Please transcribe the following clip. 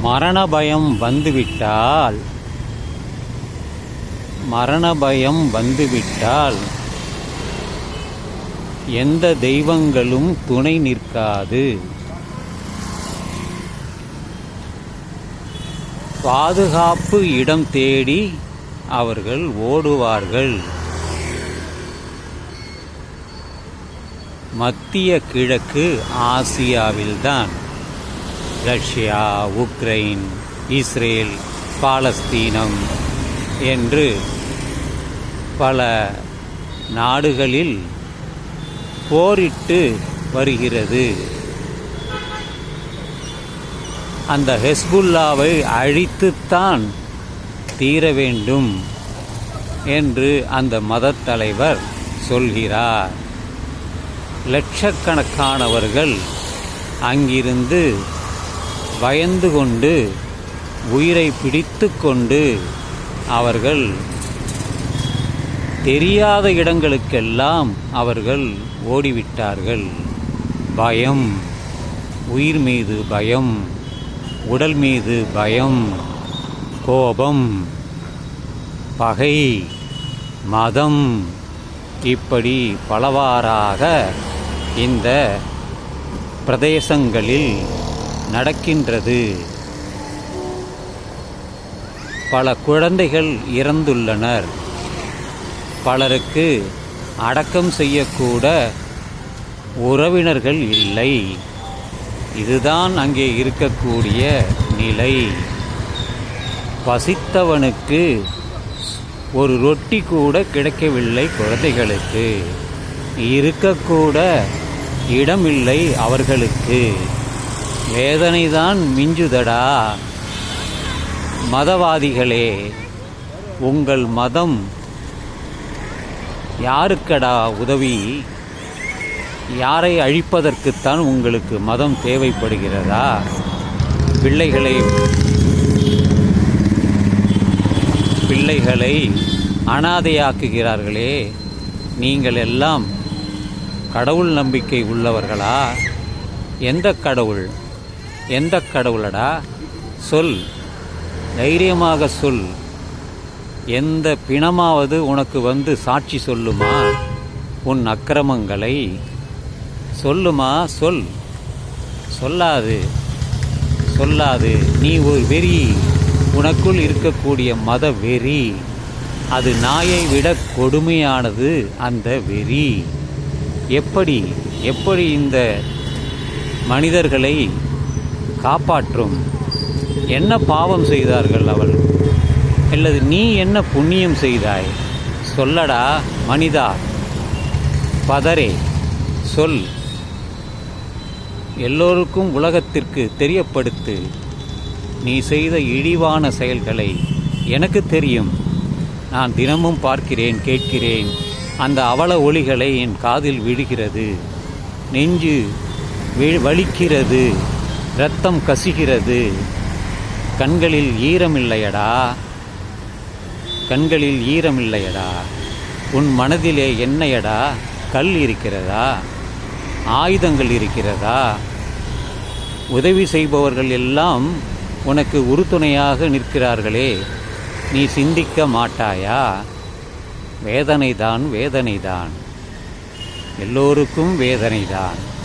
மரண பயம் வந்துவிட்டால் மரண பயம் வந்துவிட்டால் எந்த தெய்வங்களும் துணை நிற்காது. பாதுகாப்பு இடம் தேடி அவர்கள் ஓடுவார்கள். மத்திய கிழக்கு ஆசியாவில்தான். ரஷ்யா உக்ரைன் இஸ்ரேல் பாலஸ்தீனம் என்று பல நாடுகளில் போரிட்டு வருகிறது. அந்த ஹெஸ்புல்லாவை அழித்துத்தான் தீர வேண்டும் என்று அந்த மதத் தலைவர் சொல்கிறார். லட்சக்கணக்கானவர்கள் அங்கிருந்து பயந்து கொண்டு உயிரை பிடித்து கொண்டு அவர்கள் தெரியாத இடங்களுக்கெல்லாம் அவர்கள் ஓடிவிட்டார்கள். பயம் உயிர் மீது பயம் உடல் மீது பயம் கோபம் பகை மதம் இப்படி பலவாறாக இந்த பிரதேசங்களில் நடக்கின்றது. பல குழந்தைகள் இறந்துள்ளனர். பலருக்கு அடக்கம் செய்யக்கூட உறவினர்கள் இல்லை. இதுதான் அங்கே இருக்கக்கூடிய நிலை. பசித்தவனுக்கு ஒரு ரொட்டி கூட கிடைக்கவில்லை குழந்தைகளுக்கு. இருக்கக்கூட இடமில்லை அவர்களுக்கு. வேதனைதான் மிஞ்சுதடா. மதவாதிகளே உங்கள் மதம் யாருக்கடா உதவி? யாரை அழிப்பதற்குத்தான் உங்களுக்கு மதம் தேவைப்படுகிறதா? பிள்ளைகளை பிள்ளைகளை அனாதையாக்குகிறார்களே நீங்கள் எல்லாம் கடவுள் நம்பிக்கை உள்ளவர்களா? எந்த கடவுள்? எந்த கடவுளடா? சொல். தைரியமாக சொல். எந்த பிணமாவது உனக்கு வந்து சாட்சி சொல்லுமா? உன் அக்கிரமங்களை. சொல்லுமா? சொல். சொல்லாது. சொல்லாது. நீ ஒரு வெறி. உனக்குள் இருக்கக்கூடிய மத வெறி. அது நாயை விட கொடுமையானது அந்த வெறி. எப்படி? எப்படி இந்த மனிதர்களை காப்பாற்றும். என்ன பாவம் செய்தார்கள் அவள்? அல்லது நீ என்ன புண்ணியம் செய்தாய்? சொல்லடா மனிதா. பதரே சொல். எல்லோருக்கும் உலகத்திற்கு தெரியப்படுத்து. நீ செய்த இழிவான செயல்களை எனக்கு தெரியும். நான் தினமும் பார்க்கிறேன் கேட்கிறேன். அந்த அவல ஒளிகளை என் காதில் விழுகிறது. நெஞ்சு வி- வலிக்கிறது. ரத்தம் கசிகிறது. கண்களில் ஈரமில்லையடா. கண்களில் ஈரமில்லையடா. உன் மனதிலே என்னையடா? கல் இருக்கிறதா? ஆயுதங்கள் இருக்கிறதா? உதவி செய்பவர்கள் எல்லாம் உனக்கு உறுதுணையாக நிற்கிறார்களே. நீ சிந்திக்க மாட்டாயா? வேதனைதான் வேதனைதான். எல்லோருக்கும் வேதனைதான்.